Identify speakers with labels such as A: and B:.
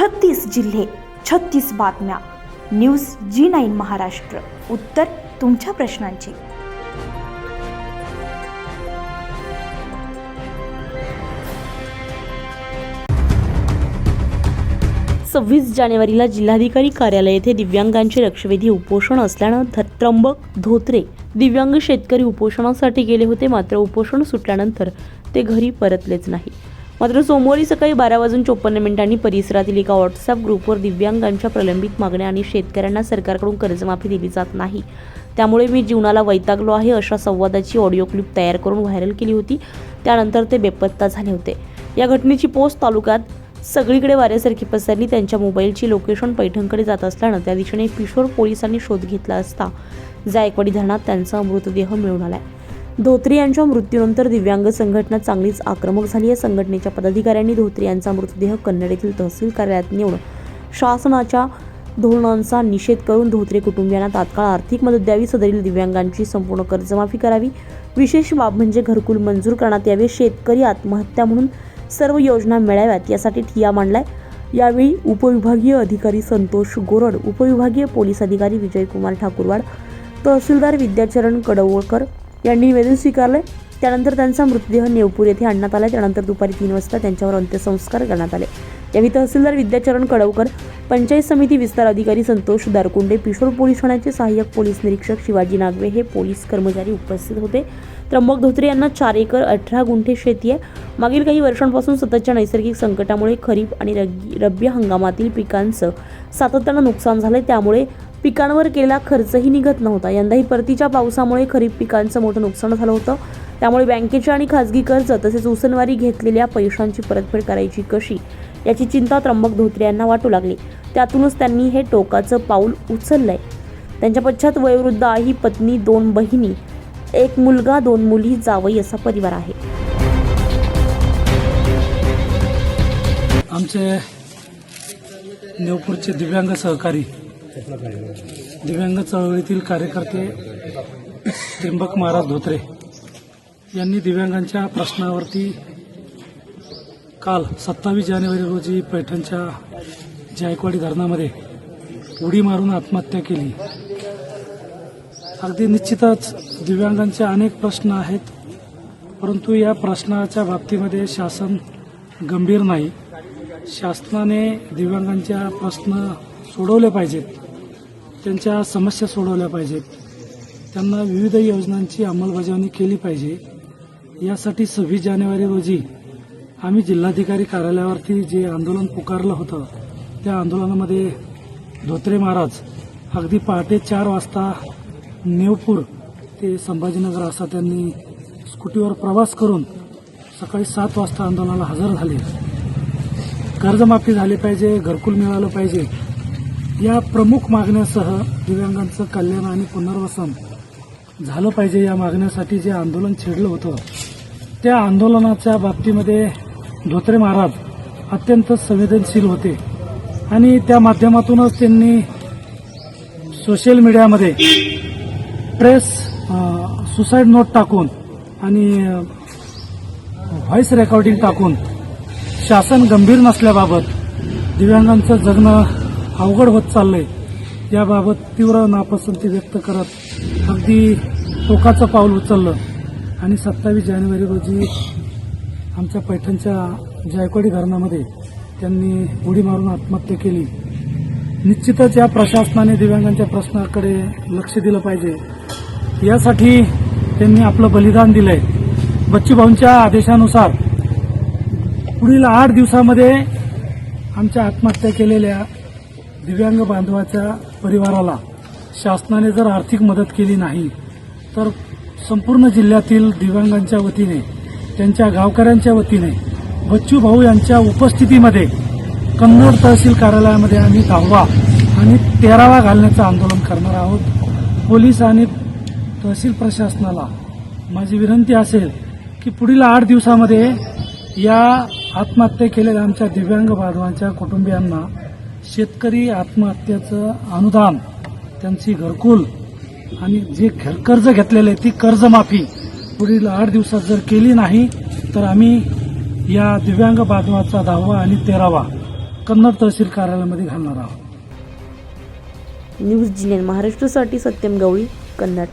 A: छत्तीस जिल्हे छत्तीस बातम्या. News G nine Maharashtra. उत्तर तुमच्या प्रश्नांची.
B: सव्वीस जानेवारीला जिल्हाधिकारी कार्यालय येथे दिव्यांगांचे लक्षवेधी उपोषण असल्यानं त्र्यंबक धोत्रे दिव्यांग शेतकरी उपोषणासाठी गेले होते मात्र उपोषण सुटल्यानंतर ते घरी परतलेच नाही. मात्र सोमवारी सकाळी बारा वाजून चोपन्न मिनिटांनी परिसरातील एका व्हॉट्सअप ग्रुपवर दिव्यांगांच्या प्रलंबित मागण्या आणि शेतकऱ्यांना सरकारकडून कर्जमाफी दिली जात नाही. त्यामुळे मी जीवनाला वैतागलो आहे अशा संवादाची ऑडिओ क्लिप तयार करून व्हायरल केली होती. त्यानंतर ते बेपत्ता झाले होते. या घटनेची पोस्ट तालुक्यात सगळीकडे वाऱ्यासारखी पसरली. त्यांच्या मोबाईलची लोकेशन पैठणकडे जात असल्यानं त्या दिशेने पिशोर पोलिसांनी शोध घेतला असता जायकवाडी धरणात त्यांचा मृतदेह मिळून आलाय. धोत्रे यांच्या मृत्यूनंतर दिव्यांग संघटना चांगलीच आक्रमक झाली. आहे संघटनेच्या पदाधिकाऱ्यांनी धोत्रे यांचा मृतदेह कन्नड येथील तहसील कार्यालयात नेऊन शासनाच्या धोरणांचा निषेध करून धोत्रे कुटुंबियांना तात्काळ आर्थिक मदत द्यावी सदरील दिव्यांगांची संपूर्ण कर्जमाफी करावी. विशेष बाब म्हणजे घरकुल मंजूर करण्यात यावे शेतकरी आत्महत्या म्हणून सर्व योजना मिळाव्यात यासाठी ठिया मांडलाय. यावेळी उपविभागीय अधिकारी संतोष गोरड उपविभागीय पोलीस अधिकारी विजयकुमार ठाकूरवाड तहसीलदार विद्याचरण कडवळकर यांनी निवेदन स्वीकारले त्यानंतर त्यांचा मृतदेह नेवपूर येथे आणण्यात आला त्यानंतर दुपारी तीन वाजता त्यांच्यावर अंत्यसंस्कार करण्यात आले. यावेळी तहसीलदार विद्याचरण कडवकर पंचायत समिती विस्तार अधिकारी संतोष दारकुंडे पिशोर पोलीस ठाण्याचे सहाय्यक पोलीस निरीक्षक शिवाजी नागवे हे पोलीस कर्मचारी उपस्थित होते. त्र्यंबक धोत्रे यांना चार एकर अठरा गुंठे शेती आहे. मागील काही वर्षांपासून सततच्या नैसर्गिक संकटामुळे खरीप आणि रब्बी हंगामातील पिकांचं सातत्यानं नुकसान झालं त्यामुळे पिकांवर केलेला खर्चही निघत नव्हता. यंदाही परतीच्या पावसामुळे खरीप पिकांचं मोठं नुकसान झालं होतं. त्यामुळे बँकेचे आणि खाजगी कर्ज तसेच उसनवारी घेतलेल्या पैशांची परतफेड करायची कशी? याची चिंता त्र्यंबक धोत्रे यांना वाटू लागली. त्यातूनच त्यांनी हे टोकाचं पाऊल उचललंय. त्यांच्या पश्चात वयोवृद्ध आई पत्नी दोन बहिणी एक मुलगा दोन मुली जावई असा परिवार आहे.
C: आमचे नेवपूरचे दिव्यांग सहकारी दिव्यांग चळवळीतील कार्यकर्ते त्र्यंबक महाराज धोत्रे यांनी दिव्यांगांच्या प्रश्नावरती काल सत्तावीस जानेवारी रोजी पैठणच्या जायकवाडी धरणामध्ये उडी मारून आत्महत्या केली. अगदी निश्चितच दिव्यांगांचे अनेक प्रश्न आहेत परंतु या प्रश्नाच्या बाबतीमध्ये शासन गंभीर नाही. शासनाने दिव्यांगांच्या प्रश्न सोडवल्या पाहिजेत. त्यांच्या समस्या सोडवल्या पाहिजेत. त्यांना विविध योजनांची अंमलबजावणी केली पाहिजे. यासाठी सव्वीस जानेवारी रोजी आम्ही जिल्हाधिकारी कार्यालयावरती जे आंदोलन पुकारलं होतं त्या आंदोलनामध्ये धोत्रे महाराज अगदी पहाटे चार वाजता नेवपूर ते संभाजीनगर असा त्यांनी स्कूटीवर प्रवास करून सकाळी सात वाजता आंदोलनाला हजर झाले. कर्जमाफी झाली पाहिजे घरकुल मिळालं पाहिजे. या प्रमुख मागण्यासह दिव्यांगांचं कल्याण आणि पुनर्वसन झालं पाहिजे या मागण्यासाठी जे आंदोलन छेडलं होतं त्या आंदोलनाच्या बाबतीमध्ये धोत्रे महाराज अत्यंत संवेदनशील होते आणि त्या माध्यमातूनच त्यांनी सोशल मीडियामध्ये प्रेस सुसाईड नोट टाकून आणि व्हॉइस रेकॉर्डिंग टाकून शासन गंभीर नसल्याबाबत दिव्यांगांचं जगणं अवघड होत चाललंय. याबाबत तीव्र नापसंती व्यक्त करत अगदी टोकाचं पाऊल उचललं. आणि सत्तावीस जानेवारी रोजी आमच्या पैठणच्या जायकवाडी धरणामध्ये त्यांनी उडी मारून आत्महत्या केली. निश्चितच या प्रशासनाने दिव्यांगांच्या प्रश्नाकडे लक्ष दिलं पाहिजे. यासाठी त्यांनी आपलं बलिदान दिलंय. बच्चूभाऊंच्या आदेशानुसार पुढील आठ दिवसामध्ये आमच्या आत्महत्या केलेल्या दिव्यांग बांधवाच्या परिवाराला शासनाने जर आर्थिक मदत केली नाही तर संपूर्ण जिल्ह्यातील दिव्यांगांच्या वतीने त्यांच्या गावकऱ्यांच्या वतीने बच्चू भाऊ यांच्या उपस्थितीमध्ये कन्नड तहसील कार्यालयामध्ये आम्ही दहावा आणि तेरावा घालण्याचं आंदोलन करणार आहोत. पोलीस आणि तहसील प्रशासनाला माझी विनंती असेल की पुढील आठ दिवसामध्ये या आत्महत्या केलेल्या आमच्या दिव्यांग बांधवांच्या कुटुंबियांना शेतकरी आत्महत्येचं अनुदान त्यांची घरकुल आणि जे घर कर्ज घेतलेले ती कर्जमाफी पुढील आठ दिवसात जर केली नाही तर आम्ही या दिव्यांग बांधवाचा दहावा आणि तेरावा कन्नड तहसील कार्यालयामध्ये घालणार आहोत.
B: न्यूज जिनेन महाराष्ट्रासाठी सत्यम गवळी कन्नड.